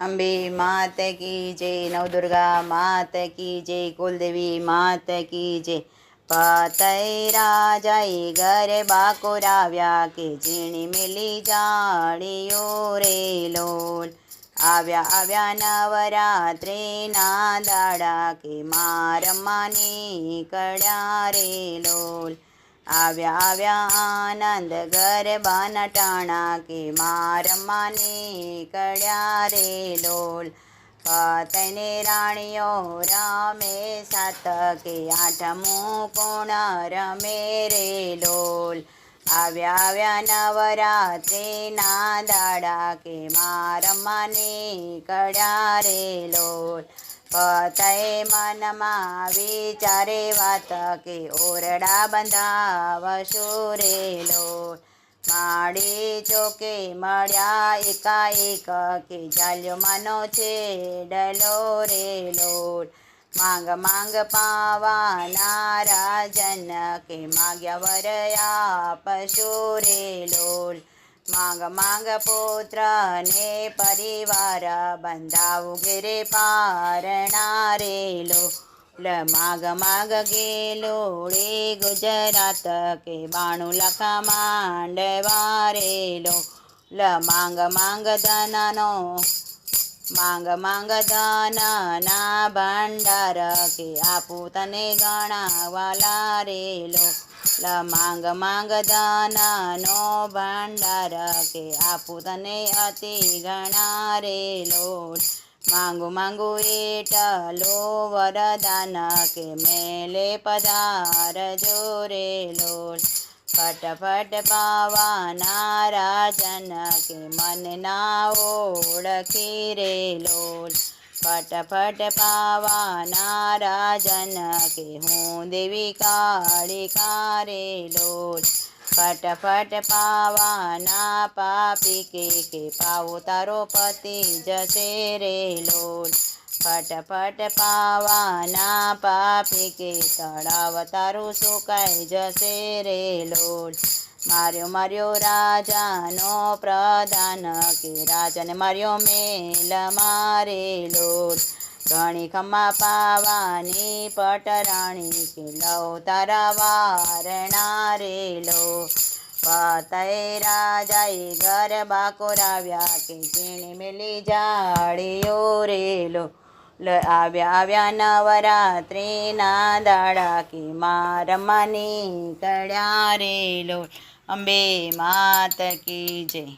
અંબે માત કી જય નવદુર્ગા માત કી જય, કુલદેવી માત કી જય. પાતઈ રાજાએ ઘરે બાકોરાવ્યા કે ઝીણી મેલી જાળીઓ રે લોલ. આવ્યા આવ્યા નવરાત્રિના દાડા કે મારમાની કડા રે લોલ. આવ્યા આવ્યા આનંદ ગરબાના ટાણા કે મારમાની કળ્યા રે લોલ. પતને રાણીઓ રમે સાત કે આઠમું કોણ રમે રે લોલ. આવ્યા આવ્યા નવરાત્રિના દાડા કે મારમાની કળ્યા રે લોલ. પતય મનમાં વિચારે વાત કે ઓરડા બંધાવશો રે લોલ માડી ચોકે મળ્યા એકાએક કે જાલ્યો માનો છે ડલો રે લોલ માંગ માંગ પાવાના રાજન કે માગ્યા વરયા પશુ રે લોલ માંગ માંગ પુત્ર ને પરિવાર, બંધાવું ઘેરે પારણા રેલો. માગ માગ ગેલો રે ગુજરાત કે બાણું લખા માંડવા રેલો. લ, માંગ માંગ ધનનો, માંગ માંગ ધનના ભંડાર કે આપું તને ગણાવાલા રે લો લ માંગ માંગ દાનાનો ભંડાર કે આપું તને અતિ ગણા રે લોલ માંગુ માંગુ એટલો વરદાન કે મેલે પધાર જોરે લોલ ફટફટ પાવાના રાજન કે મન ના ઓળખી રે લોલ ફટફટ પાવાના રાજન કે હું દેવી કાળી કારે લોટ ફટફટ પાવાના પાપી કે કે પાવો તારો પતિ જશે રે લોટ ફટફટ પાવાના પાપી કે તળાવ તારું સુકાઈ જશે રે લોલ માર્યો માર્યો રાજાનો પ્રધાન કે રાજાને માર્યો મેલ મારે લોટ. ઘણી ખમા પાવાની પટરાણી કે લવ તારા વારણા રે લો પતય રાજાએ ઘર બાકોરાવ્યા કે જેણે મેલી જાળીઓ રે લો લ આવ્યા આવ્યા નવરાત્રિના દાડા કે મારમાની કળ્યા રે લો અંબે માત કી જય.